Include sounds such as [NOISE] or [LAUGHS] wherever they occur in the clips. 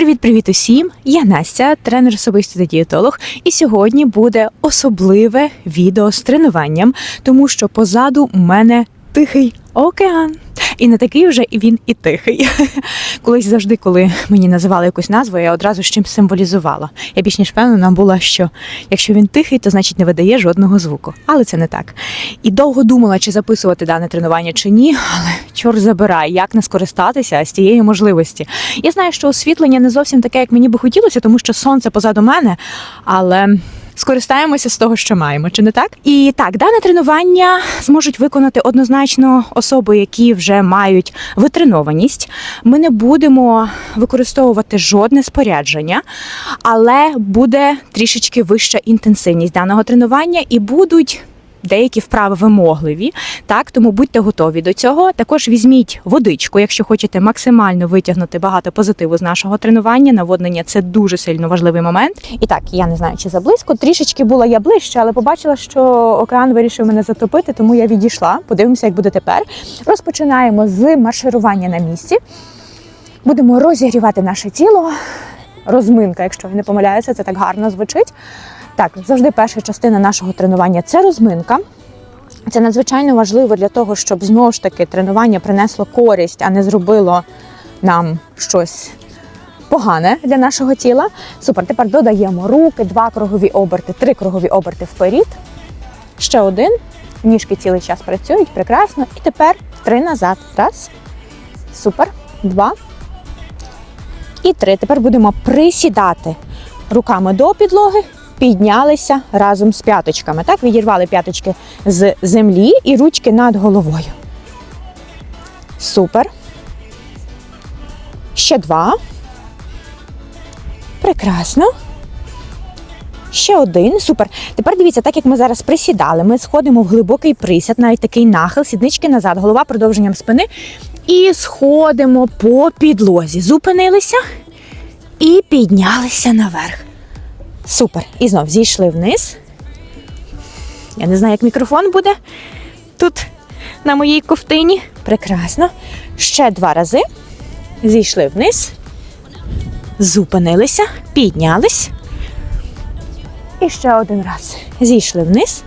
Привіт-привіт усім! Я Настя, тренер особистий та дієтолог. І сьогодні буде особливе відео з тренуванням, тому що позаду у мене тихий океан. І не такий вже він і тихий. [LAUGHS] Колись завжди, коли мені називали якусь назву, я одразу з чим символізувала. Я більш ніж впевнена була, що якщо він тихий, то значить не видає жодного звуку. Але це не так. І довго думала, чи записувати дане тренування чи ні, але чор забирай, як не скористатися з цієї можливості. Я знаю, що освітлення не зовсім таке, як мені би хотілося, тому що сонце позаду мене, але. Скористаємося з того, що маємо, чи не так? І так, дане тренування зможуть виконати однозначно особи, які вже мають витренованість. Ми не будемо використовувати жодне спорядження, але буде трішечки вища інтенсивність даного тренування і будуть. Деякі вправи вимогливі, так тому будьте готові до цього. Також візьміть водичку, якщо хочете максимально витягнути багато позитиву з нашого тренування. Наводнення це дуже сильно важливий момент. І так, я не знаю, чи заблизько. Трішечки була я ближче, але побачила, що океан вирішив мене затопити, тому я відійшла. Подивимося, як буде тепер. Розпочинаємо з марширування на місці. Будемо розігрівати наше тіло. Розминка, якщо я не помиляюся, це так гарно звучить. Так, завжди перша частина нашого тренування це розминка. Це надзвичайно важливо для того, щоб знову ж таки тренування принесло користь, а не зробило нам щось погане для нашого тіла. Супер. Тепер додаємо руки, два кругові оберти, три кругові оберти вперед. Ще один. Ніжки цілий час працюють, прекрасно. І тепер три назад. Раз. Супер. Два. І три. Тепер будемо присідати руками до підлоги, піднялися разом з п'яточками. Так, відірвали п'яточки з землі і ручки над головою. Супер. Ще два. Прекрасно. Ще один. Супер. Тепер дивіться, так як ми зараз присідали, ми сходимо в глибокий присяд, навіть такий нахил, сіднички назад, голова продовженням спини. І сходимо по підлозі. Зупинилися і піднялися наверх. Супер. І знов зійшли вниз. Я не знаю, як мікрофон буде тут на моїй ковтині. Прекрасно. Ще два рази. Зійшли вниз. Зупинилися, піднялись. І ще один раз. Зійшли вниз.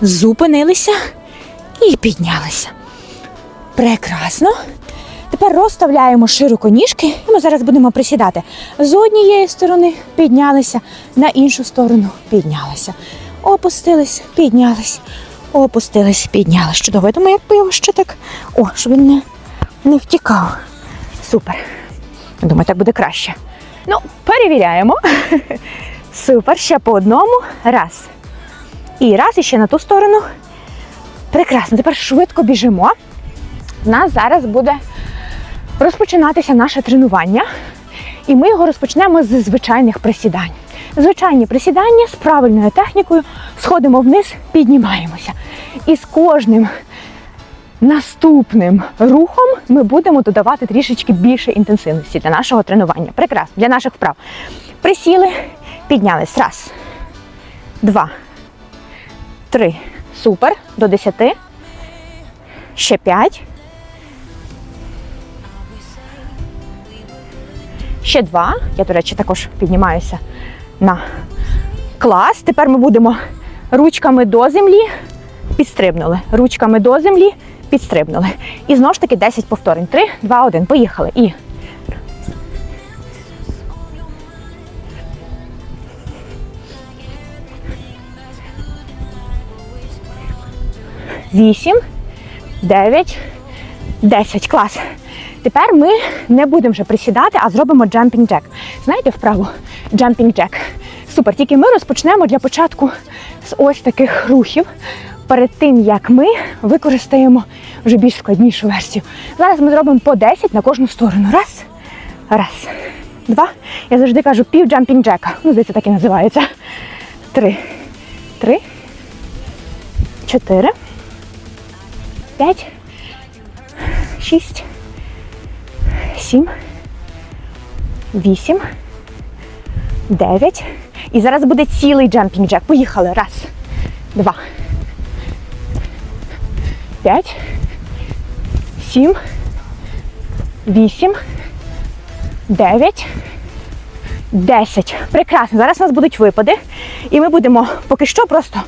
Зупинилися і піднялися. Прекрасно. Тепер розставляємо широко ніжки, і ми зараз будемо присідати. З однієї сторони піднялися, на іншу сторону піднялися. Опустились, піднялись, опустились, піднялись. Чудово. Я думаю, як би його ще так. О, щоб він не, не втікав. Супер. Думаю, так буде краще. Ну, перевіряємо. [LAUGHS] Супер. Ще по одному. Раз. І раз, і ще на ту сторону. Прекрасно. Тепер швидко біжимо. У нас зараз буде розпочинатися наше тренування, і ми його розпочнемо з звичайних присідань. Звичайні присідання з правильною технікою сходимо вниз, піднімаємося. І з кожним наступним рухом ми будемо додавати трішечки більше інтенсивності для нашого тренування. Прекрасно, для наших вправ. Присіли, піднялись. Раз, два, три. Супер. До десяти. Ще п'ять. Ще два. Я, до речі, також піднімаюся на клас. Тепер ми будемо ручками до землі, підстрибнули. Ручками до землі, підстрибнули. І знову ж таки 10 повторень. 3, 2, 1. Поїхали. І. Вісім, дев'ять, десять. Клас. Тепер ми не будемо вже присідати, а зробимо jumping jack. Знаєте вправу? Jumping jack. Супер. Тільки ми розпочнемо для початку з ось таких рухів. Перед тим, як ми використаємо вже більш складнішу версію. Зараз ми зробимо по 10 на кожну сторону. Раз, раз, два. Я завжди кажу пів jumping джека. Ну, здається, так і називається. Три. Три. Чотири. П'ять. Шість. Сім. Вісім. Дев'ять. І зараз буде цілий джампінг джек. Поїхали. Раз, два. П'ять. Сім. Вісім. дев'ять, десять. Прекрасно. Зараз у нас будуть випади, і ми будемо поки що просто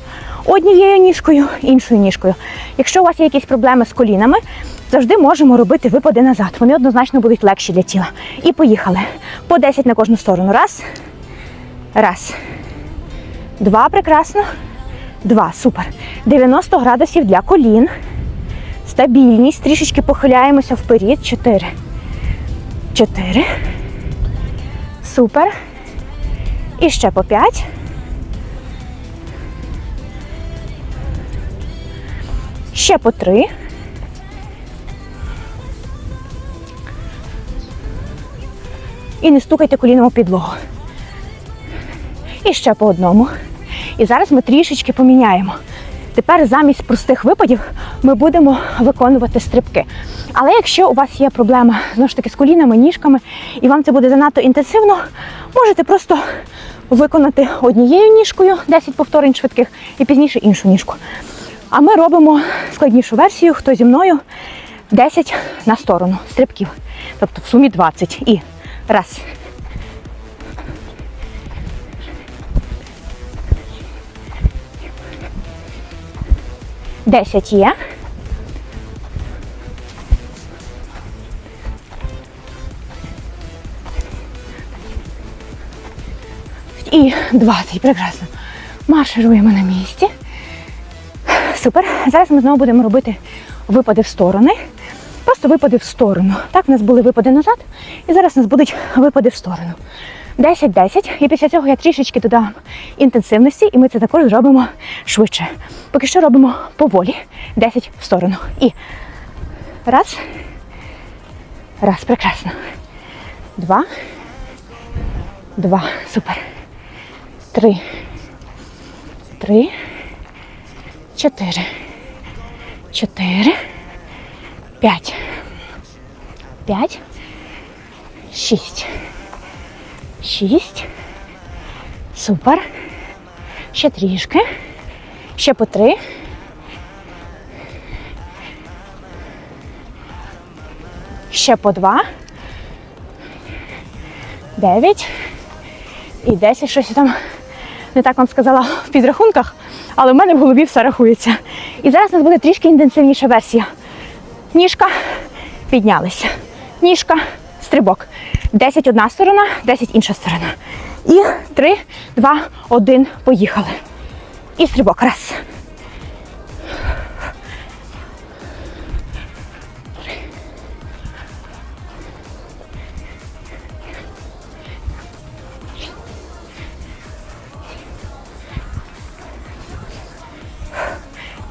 однією ніжкою, іншою ніжкою. Якщо у вас є якісь проблеми з колінами, завжди можемо робити випади назад. Вони однозначно будуть легші для тіла. І поїхали. По 10 на кожну сторону. Раз. Раз. Два. Прекрасно. Два. Супер. 90 градусів для колін. Стабільність. Трішечки похиляємося вперед. Чотири. Чотири. Супер. І ще по п'ять. Ще по три. І не стукайте коліном у підлогу. І ще по одному. І зараз ми трішечки поміняємо. Тепер замість простих випадів ми будемо виконувати стрибки. Але якщо у вас є проблема знову ж таки з колінами, ніжками, і вам це буде занадто інтенсивно, можете просто виконати однією ніжкою 10 повторень швидких і пізніше іншу ніжку. А ми робимо складнішу версію, хто зі мною 10 на сторону стрибків. Тобто в сумі 20. І раз. Десять є. І 20. Прекрасно. Маршируємо на місці. Супер. Зараз ми знову будемо робити випади в сторони. Просто випади в сторону. Так, в нас були випади назад, і зараз у нас будуть випади в сторону. 10-10. І після цього я трішечки додам інтенсивності, і ми це також зробимо швидше. Поки що робимо поволі. 10 в сторону. І раз. Раз, прекрасно. Два. Два. Супер. Три. Три. Чотири. Чотири. П'ять. П'ять. Шість. Шість. Супер. Ще трішки. Ще по три. Ще по два. Дев'ять. І десять. Щось там не так вам сказала в підрахунках, але в мене в голові все рахується. І зараз у нас буде трішки інтенсивніша версія. Ніжка, піднялися. Ніжка, стрибок. 10 одна сторона, 10 інша сторона. І 3, 2, 1, поїхали. І стрибок. Раз.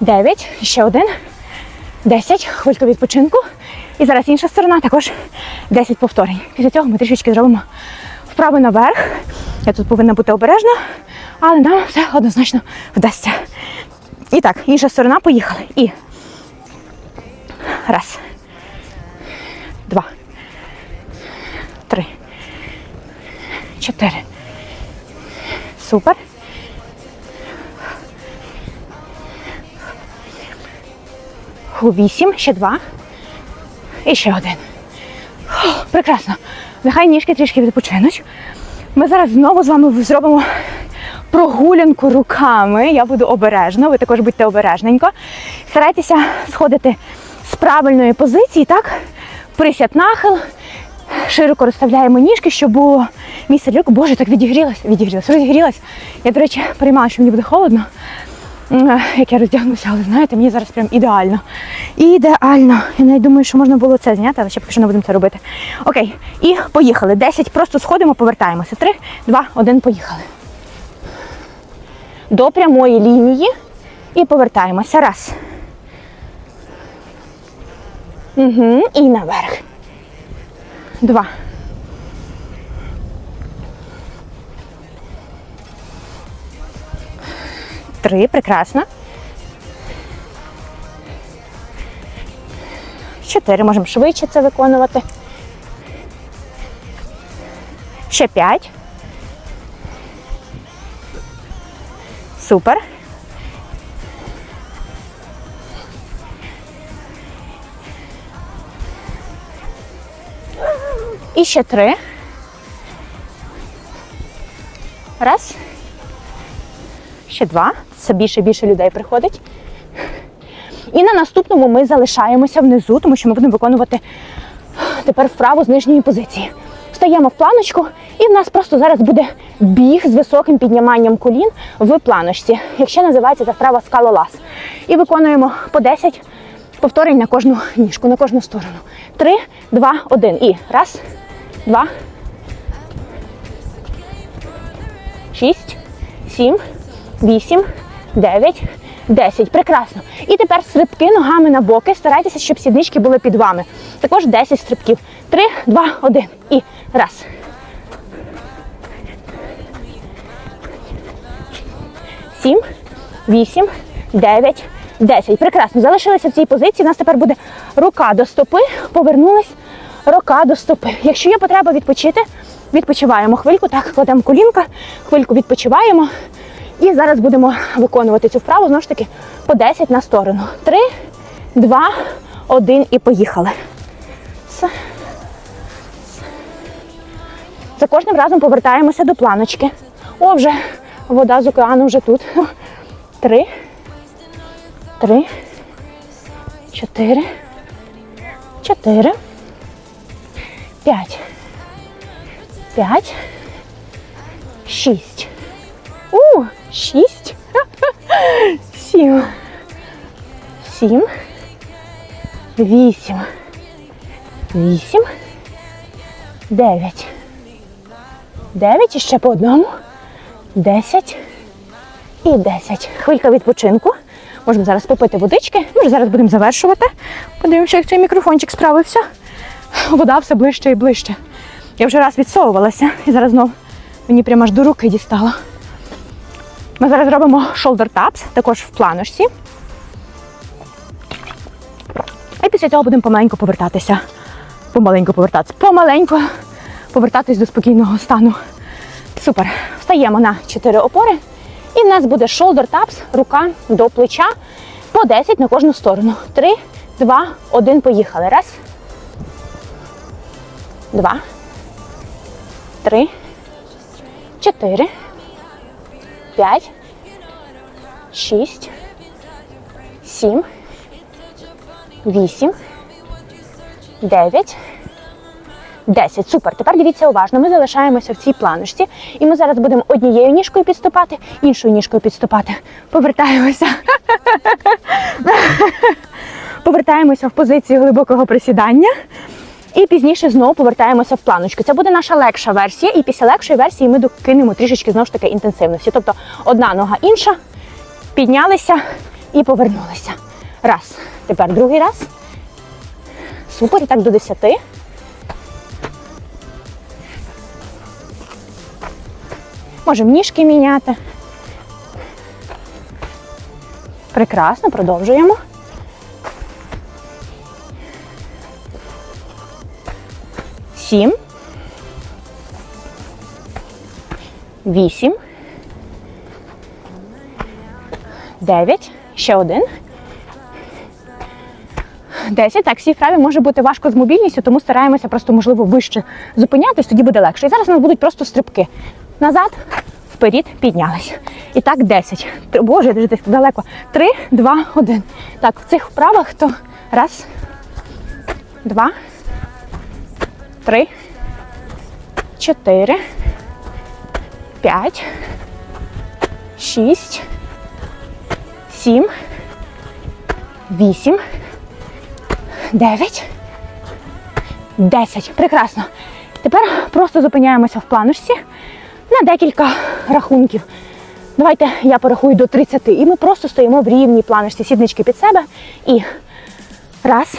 Дев'ять. Ще один. 10, хвилька відпочинку. І зараз інша сторона також 10 повторень. Після цього ми трішечки зробимо вправи наверх. Я тут повинна бути обережна, але нам все однозначно вдасться. І так, інша сторона, поїхали. І раз. Два. Три. Чотири. Супер. Вісім, ще два. І ще один. Прекрасно. Нехай ніжки трішки відпочинуть. Ми зараз знову з вами зробимо прогулянку руками. Я буду обережна, ви також будьте обережненько. Старайтеся сходити з правильної позиції, так? Присяд нахил. Широко розставляємо ніжки, щоб було місце для. Боже, так відігрілась, відігрілась, розігрілась. Я, до речі, приймала, що мені буде холодно. Як я роздягнуся, але знаєте, мені зараз прям ідеально. Ідеально. Я навіть думаю, що можна було це зняти, але ще поки що не будемо це робити. Окей, і поїхали. 10, просто сходимо, повертаємося. 3, 2, 1, поїхали. До прямої лінії і повертаємося. Раз. Угу. І наверх. Два. Три. Прекрасно. Чотири. Можемо швидше це виконувати. Ще п'ять. Супер. І ще три. Раз. Ще два. Все більше і більше людей приходить. І на наступному ми залишаємося внизу, тому що ми будемо виконувати тепер вправу з нижньої позиції. Встаємо в планочку, і в нас просто зараз буде біг з високим підніманням колін в планочці, якщо називається ця вправа скалолаз. І виконуємо по 10 повторень на кожну ніжку, на кожну сторону. Три, два, один. І раз, два, шість, сім, вісім, дев'ять, десять. Прекрасно. І тепер стрибки ногами на боки. Старайтеся, щоб сіднички були під вами. Також 10 стрибків. Три, два, один. І раз. Сім, вісім, дев'ять, десять. Прекрасно. Залишилися в цій позиції. У нас тепер буде рука до стопи, повернулась рука до стопи. Якщо є потреба відпочити, відпочиваємо хвильку, так, кладемо колінка, хвильку відпочиваємо. І зараз будемо виконувати цю вправу знову ж таки по 10 на сторону. Три, два, один і поїхали. За кожним разом повертаємося до планочки. О, вже вода з океану вже тут. Три. Три. Чотири. Чотири. П'ять. П'ять. Шість. У, шість. [LAUGHS] Сім. Сім. Вісім. Вісім. Дев'ять. Дев'ять і ще по одному. Десять. І десять. Хвилька відпочинку. Можемо зараз попити водички. Ми вже зараз будемо завершувати. Подивимося, як цей мікрофончик справився. Вода все ближче і ближче. Я вже раз відсовувалася і зараз знов мені прямо аж до руки дістала. Ми зараз робимо shoulder taps, також в планочці. І після цього будемо помаленьку повертатися. Помаленьку повертатися. Помаленьку повертатись до спокійного стану. Супер. Встаємо на 4 опори. І в нас буде shoulder taps, рука до плеча по 10 на кожну сторону. 3, 2, 1, поїхали. Раз. Два. Три. Чотири. П'ять. Шість. Сім. Вісім. Дев'ять. 10. Супер. Тепер дивіться уважно. Ми залишаємося в цій планочці. І ми зараз будемо однією ніжкою підступати, іншою ніжкою підступати. Повертаємося. [LAUGHS] Повертаємося в позицію глибокого присідання. І пізніше знову повертаємося в планочку. Це буде наша легша версія, і після легшої версії ми докинемо трішечки знову ж таки інтенсивності. Тобто одна нога інша, піднялися і повернулися. Раз. Тепер другий раз. Супер. І так до 10. Можемо ніжки міняти. Прекрасно, продовжуємо. Сім. Вісім. Дев'ять. Ще один. Десять. Так, в цій вправі може бути важко з мобільністю, тому стараємося просто, можливо, вище зупинятись, тоді буде легше. І зараз у нас будуть просто стрибки. Назад, вперед, піднялися. І так 10. Боже, я дуже далеко. Три, два, один. Так, в цих вправах то раз, два, три, чотири, п'ять, шість, сім, вісім, дев'ять, десять. Прекрасно. Тепер просто зупиняємося в планочці на декілька рахунків. Давайте я порахую до 30. І ми просто стоїмо в рівній планочці, сіднички під себе. І раз.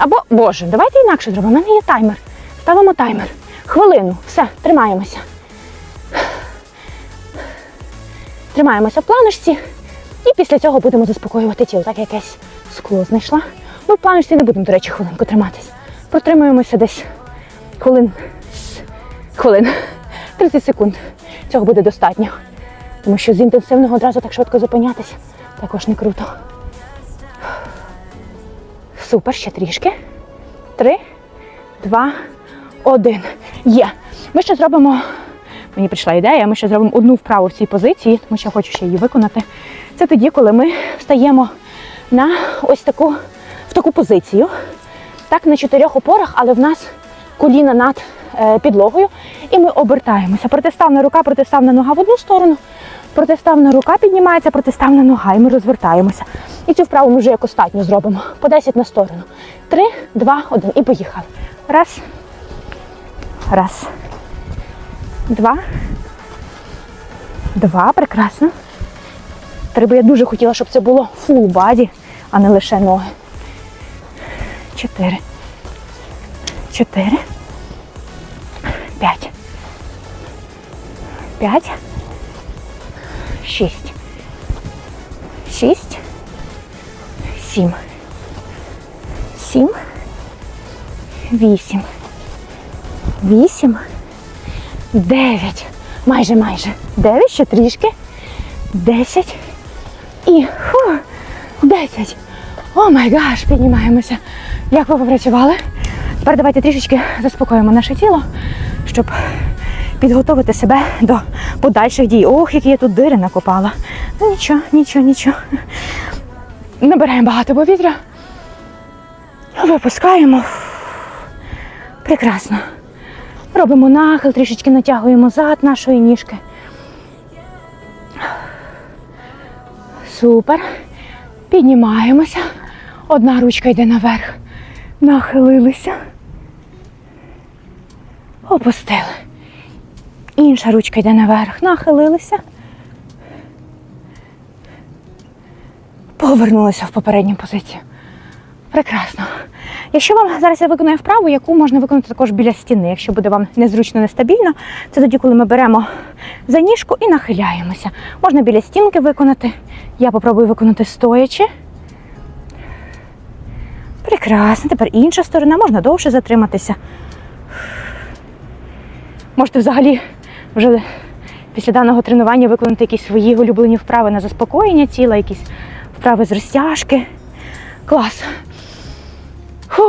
Або, Боже, давайте інакше зробимо. У мене є таймер. Ставимо таймер. Хвилину. Все, тримаємося. Тримаємося в планочці. І після цього будемо заспокоювати тіло. Так якесь скло знайшла. Ну, в планочці не будемо, до речі, хвилинку триматись. Протримуємося десь хвилин. Хвилин. [LAUGHS] 30 секунд. Цього буде достатньо. Тому що з інтенсивного одразу так швидко зупинятися також не круто. Супер, ще трішки. Три, два, один. Є. Ми ще зробимо мені прийшла ідея. Ми ще зробимо одну вправу в цій позиції, тому що я хочу ще її виконати. Це тоді, коли ми встаємо на ось таку, в таку позицію. Так, на чотирьох опорах, але в нас коліна над підлогою, і ми обертаємося. Протиставна рука, протиставна нога в одну сторону, протиставна рука піднімається, протиставна нога, і ми розвертаємося. І цю вправу ми вже як остатню зробимо. По 10 на сторону. Три, два, один. І поїхали. Раз. Раз. Два. Два. Прекрасно. Три, бо я дуже хотіла, щоб це було фул баді, а не лише ноги. Чотири. Чотири. П'ять. П'ять. Шість. Шість. Сім. Сім. Вісім. Вісім. Дев'ять. Майже, майже. Дев'ять, ще трішки. Десять. І фу, десять. О май гаш, піднімаємося. Як ви попрацювали? Тепер давайте трішечки заспокоїмо наше тіло, щоб підготовити себе до подальших дій. Ох, які я тут дири накопала. Ну нічого, нічого, нічого. Набираємо багато повітря. Випускаємо. Прекрасно. Робимо нахил, трішечки натягуємо зад нашої ніжки. Супер. Піднімаємося. Одна ручка йде наверх. Нахилилися. Опустили. Інша ручка йде наверх. Нахилилися. Повернулися в попередню позицію. Прекрасно. Якщо вам зараз я виконую вправу, яку можна виконати також біля стіни, якщо буде вам незручно, нестабільно, це тоді, коли ми беремо за ніжку і нахиляємося. Можна біля стінки виконати. Я попробую виконати стоячи. Прекрасно. Тепер інша сторона, можна довше затриматися. Можете взагалі вже після даного тренування виконати якісь свої улюблені вправи на заспокоєння тіла, якісь вправи з розтяжки. Клас. Фу,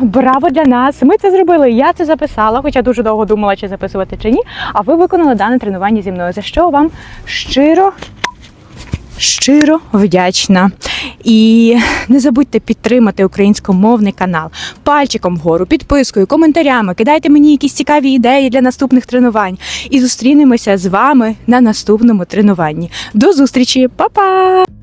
браво для нас! Ми це зробили. Я це записала, хоча дуже довго думала, чи записувати чи ні. А ви виконали дане тренування зі мною. За що вам щиро, щиро вдячна. І не забудьте підтримати українськомовний канал пальчиком вгору, підпискою, коментарями. Кидайте мені якісь цікаві ідеї для наступних тренувань. І зустрінемося з вами на наступному тренуванні. До зустрічі, Па-па!